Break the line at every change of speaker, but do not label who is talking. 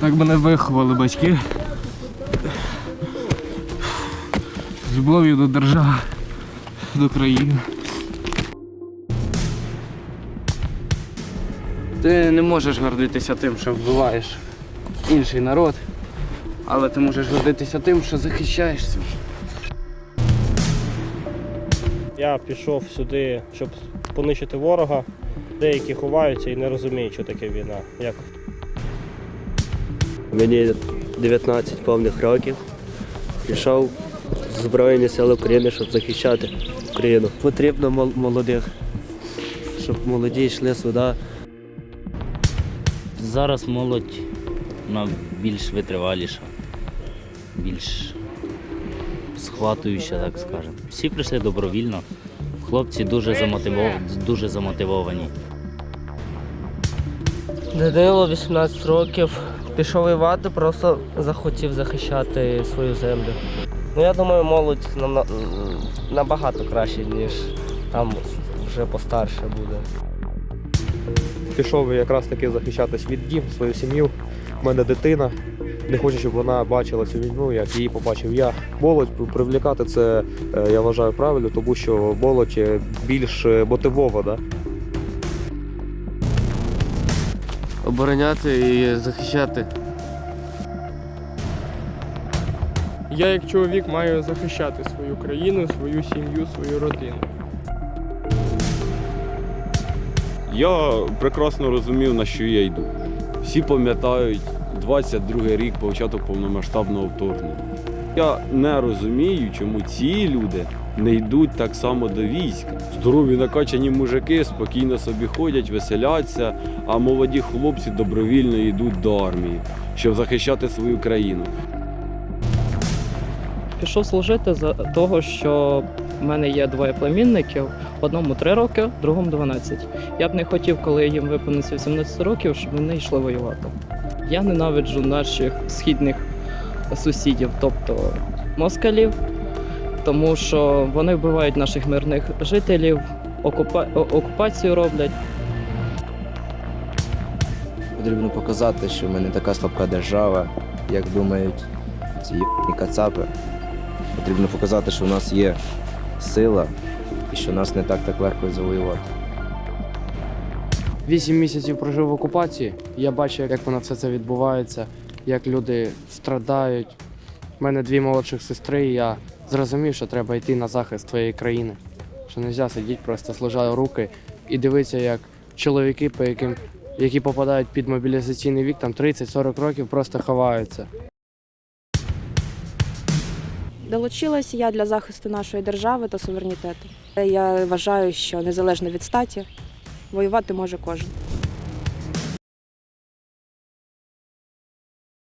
Так мене виховали батьки. З любов'ю до держави, до країни. Ти не можеш гордитися тим, що вбиваєш інший народ, але ти можеш гордитися тим, що захищаєшся.
Я пішов сюди, щоб понищити ворога. Деякі ховаються і не розуміють, що таке війна. Як
Мені 19 повних років. Пішов в Збройні Сили України, щоб захищати Україну. Потрібно молодих, щоб молоді йшли сюди.
Зараз молодь вона більш витриваліша, більш схватуюча, так скажемо. Всі прийшли добровільно. Хлопці дуже, замотивов... дуже замотивовані.
Данило 18 років. Пішов воювати, просто захотів захищати свою землю. Ну я думаю, молодь нам набагато краще, ніж там вже постарше буде.
пішов якраз таки захищати свій дім, свою сім'ю. У мене дитина. Не хочу, щоб вона бачила цю війну, як її побачив я. Молодь привлікати це е, я вважаю правильно, тому що молодь е, більш е, мотивована.
Обороняти і захищати.
Я як чоловік маю захищати свою країну, свою сім'ю, свою родину.
Я прекрасно розумів, на що я йду. Всі пам'ятають 22-й рік початок повномасштабного вторгнення. Я не розумію, чому ці люди не йдуть так само до війська. Здорові накачані мужики спокійно собі ходять, веселяться, а молоді хлопці добровільно йдуть до армії, щоб захищати свою країну.
Пішов служити за того, що в мене є двоє племінників, одному 3 роки, другому 12. Я б не хотів, коли їм виповниться 18 років, щоб вони йшли воювати. Я ненавиджу наших східних сусідів, тобто москалів, тому що вони вбивають наших мирних жителів, окупа... окупацію роблять.
Потрібно показати, що ми не така слабка держава, як думають ці кацапи. Потрібно показати, що в нас є сила і що нас не так так легко завоювати.
Вісім місяців прожив в окупації. Я бачив, як воно все це відбувається, як люди страдають. У мене дві молодших сестри, і я зрозумів, що треба йти на захист твоєї країни. Що не можна сидіти, просто сложати руки і дивитися, як чоловіки, по яким, які попадають під мобілізаційний вік, там 30-40 років, просто ховаються.
Долучилася я для захисту нашої держави та суверенітету. Я вважаю, що незалежно від статі воювати може кожен.